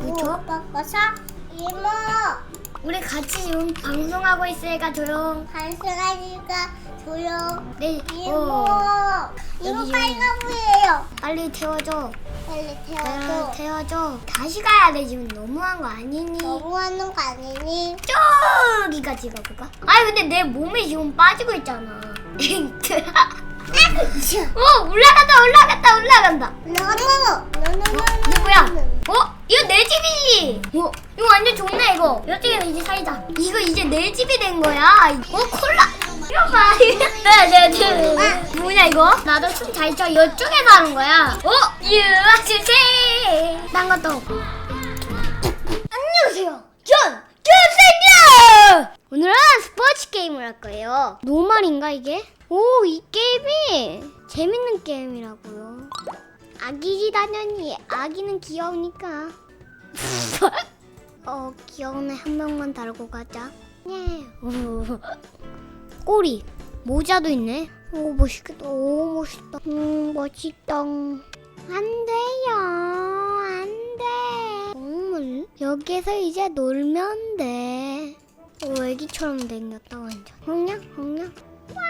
그쵸? 바꿔서 이모 우리 같이 지금 방송하고 있으니까 조용. 반승하니까 조용. 네. 이모 어, 이모 여기 빨간 불이에요. 빨리 태워줘. 빨리 아, 태워줘. 태워줘. 다시 가야 돼 지금 너무한 거 아니니? 너무하는 거 아니니? 저기까지 가볼까? 아니 근데 내 몸이 지금 빠지고 있잖아. 어 올라간다 올라간다 올라간다. 올라간다. 어? 이거 뭐야? 어? 이거 내 집이지? 어? 이거 완전 좋네 이거. 이쪽에 이제 살자. 이거 이제 내 집이 된 거야. 어 콜라. 이거 봐 네네네 뭐냐 이거? 나도 춤 잘 춰 이쪽에서 하는 거야. 어? 유아주세. 딴 것도 안녕하세요. 전 준생이야 오늘은 스포츠 게임을 할 거예요. 노말인가 이게? 오 이 게임이 재밌는 게임이라고요 아기지 당연히 아기는 귀여우니까. 어 귀여운 애 한 명만 달고 가자. 예. 오. 꼬리. 모자도 있네. 오 멋있겠다. 오 멋있다. 음 멋있다. 안 돼요. 안돼. 동물 여기서 이제 놀면 돼. 오, 애기처럼 생겼다 완전. 홍냥 홍냥 와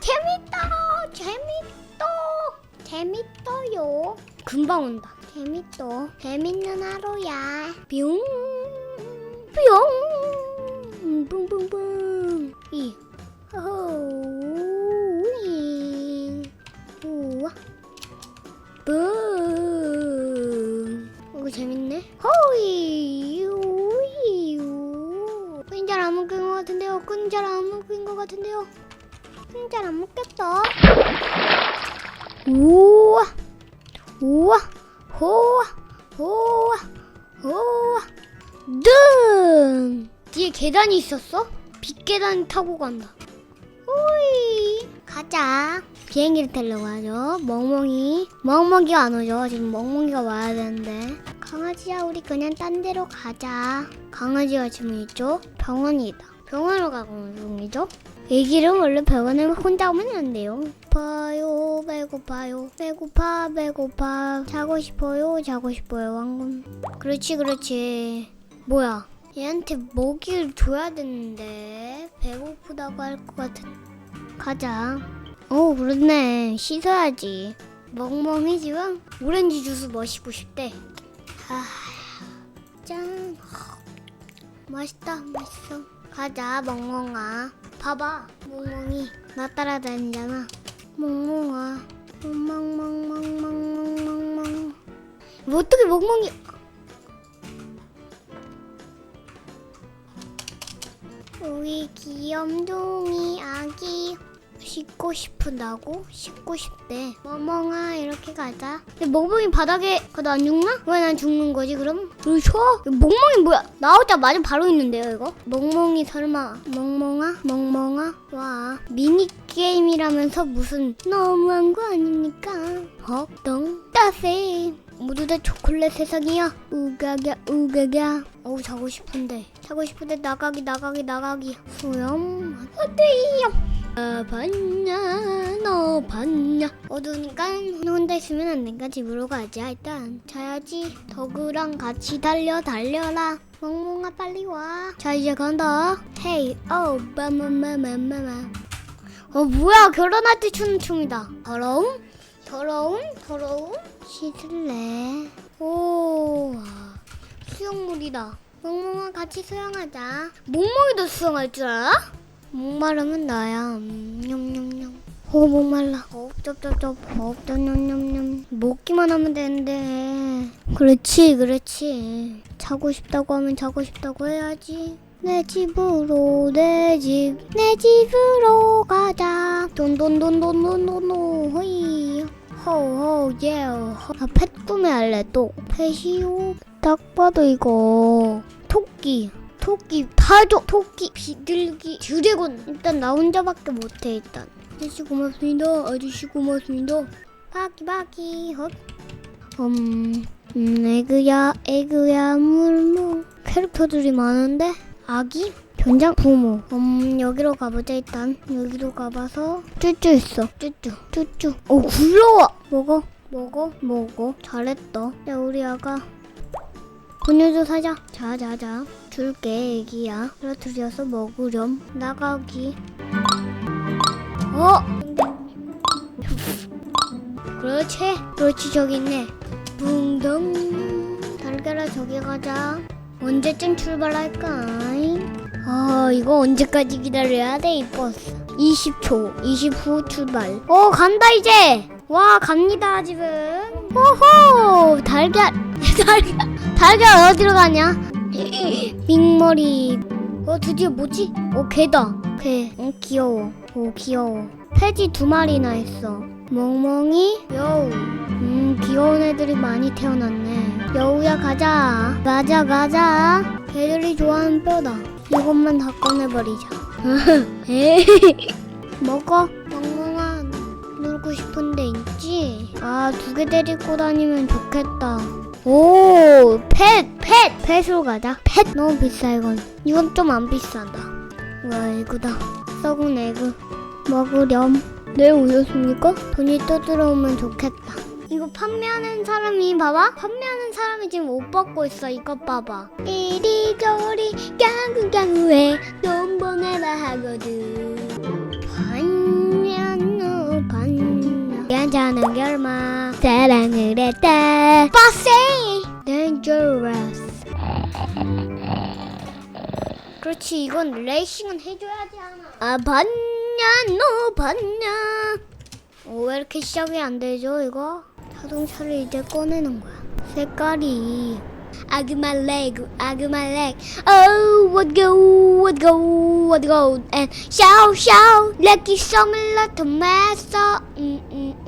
재밌다. 재밌다 재밌 어요 금방 온다 재밌어 재밌는 하루야 뿅 뿅, 뿡뿡뿡, 이, 호호, 이, 우와, 뿡. 이거 재밌네. 호이, 우이, 우. 끈잘 안 묶인 것 같은데요. 끈잘 안 묶인 것 같은데요. 끈잘 안 묶였어. 우와, 우와, 호와, 호와, 호와. 등 뒤에 계단이 있었어? 빗계단 타고 간다. 오이 가자. 비행기를 타려고 하죠. 멍멍이 멍멍이가 안 오죠. 지금 멍멍이가 와야 되는데 강아지야 우리 그냥 딴 데로 가자. 강아지가 지금 있죠? 병원이다. 병원으로 가고 중이죠. 애기는 원래 병원에 혼자 오면 안 돼요. 배고파요, 배고파요, 배고파, 배고파. 자고 싶어요, 자고 싶어요, 왕군. 그렇지, 그렇지. 뭐야? 얘한테 먹이를 줘야 되는데 배고프다고 할 것 같은. 가자. 어, 그렇네. 씻어야지. 멍멍이 지금 오렌지 주스 마시고 싶대. 아, 짠. 맛있다, 맛있어. 가자, 멍멍아. 봐봐, 멍멍이. 나 따라다니잖아. 멍멍아. 멍멍멍멍멍멍멍. 뭐 어떻게 멍멍이? 우리 귀염둥이 아기 씻고 싶은다고? 씻고 싶대. 멍멍아 이렇게 가자. 근데 멍멍이 바닥에 가도 안 죽나? 왜 난 죽는 거지 그럼? 그렇죠? 멍멍이 뭐야? 나오자마자 바로 있는데요 이거? 멍멍이 설마 멍멍아? 멍멍아? 와 미니 게임이라면서 무슨 너무한 거 아닙니까? 헉덩 따세 모두 다 초콜릿 세상이야 우가가 우가가 어우 자고 싶은데 자고 싶은데 나가기 나가기 나가기 수염 어때요? 나 봤냐? 너 봤냐? 어두우니까 혼자 있으면 안 되니까 집으로 가자 일단. 자야지. 덕우랑 같이 달려 달려라. 멍멍아 빨리 와자 이제 간다 헤이 어 마마마마마마. 어 뭐야? 결혼할 때 추는 춤이다. 더러움? 더러움? 더러움? 씻을래 오 와, 수영물이다. 멍멍아 같이 수영하자. 멍멍이도 수영할 줄 알아? 목마르면 나야. 음, 냠냠냠. 오 목말라. 어 쩝쩝쩝. 어 냠냠냠. 먹기만 하면 되는데. 그렇지 그렇지. 자고 싶다고 하면 자고 싶다고 해야지. 내 집으로 내 집. 내 집으로 가자. 돈돈돈돈돈돈돈. 호이. 호호 예 아펫 구매할래 또. 펫이요? 딱 봐도 이거 토끼 토끼 다줘 토끼 비둘기 드래곤. 일단 나 혼자밖에 못해 일단. 아저씨 고맙습니다. 아저씨 고맙습니다. 바기 바기 헛. 음, 음 에그야 에그야 물무 캐릭터들이 많은데? 아기? 변장? 부모. 음 여기로 가보자 일단. 여기로 가봐서. 쭈쭈 있어 쭈쭈. 쭈쭈. 오 굴러와! 먹어 먹어 먹어. 잘했다. 야 우리 아가. 분유도 사자. 자자자. 줄게 애기야. 떨어뜨려서 먹으렴. 나가기. 어? 그렇지. 그렇지 저기 있네. 붕덩. 달걀아 저기 가자. 언제쯤 출발할까? 아 이거 언제까지 기다려야 돼이 버스? 20초. 20후 출발. 어 간다 이제. 와 갑니다 지금. 오호 달걀 달걀 달걀 어디로 가냐? 빅머리. 어 드디어 뭐지? 어 개다. 개. 어 귀여워. 오 귀여워. 폐지 두 마리나 있어. 멍멍이, 여우. 음 귀여운 애들이 많이 태어났네. 여우야 가자. 가자 가자. 개들이 좋아하는 뼈다. 이것만 다 꺼내버리자. 먹어. 멍멍아 놀고 싶은 데 있지? 아 두 개 데리고 다니면 좋겠다. 오, 펫, 펫, 펫으로 가자. 펫 너무 비싸 이건. 이건 좀 안 비싸다. 와 이거다. 썩은 에그 먹으렴. 내 우유습니까? 돈이 또 들어오면 좋겠다. 이거 판매하는 사람이 봐봐. 판매하는 사람이 지금 옷 벗고 있어. 이것 봐봐. 이리저리 깡구깡구해 돈 보내라 하거든. 괜찮은 결말 사랑을 했다. Bossy Dangerous. 그렇지 이건 레이싱은 해줘야지 하나. 아 반년 후 반년. 어, 왜 이렇게 시작이 안 되죠 이거? 자동차를 이제 꺼내는 거야. 색깔이 아그마 레그 아그마 렉 Oh what go what go what go and shout shout lucky summer tomato 음음음음 어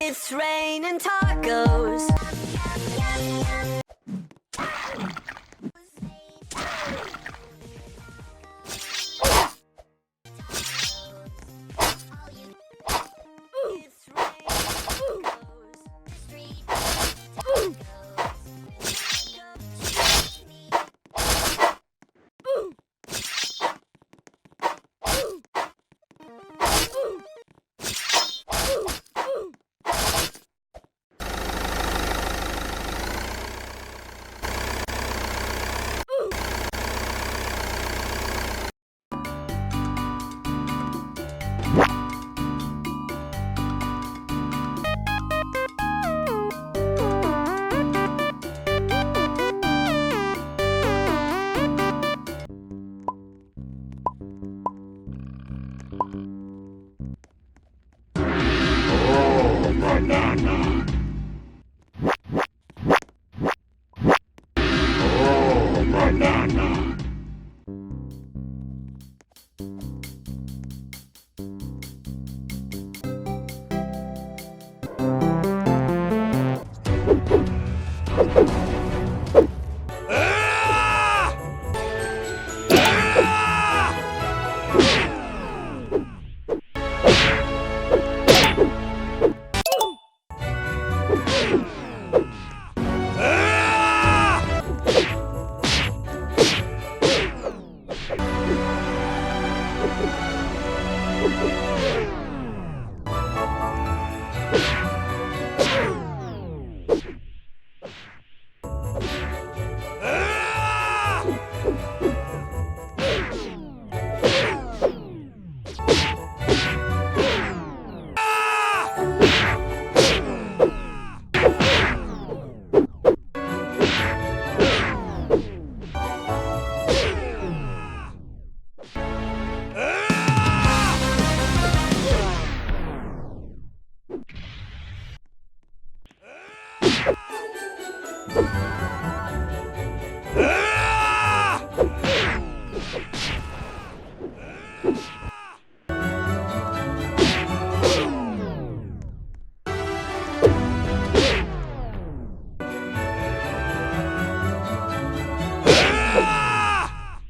It's raining tacos. you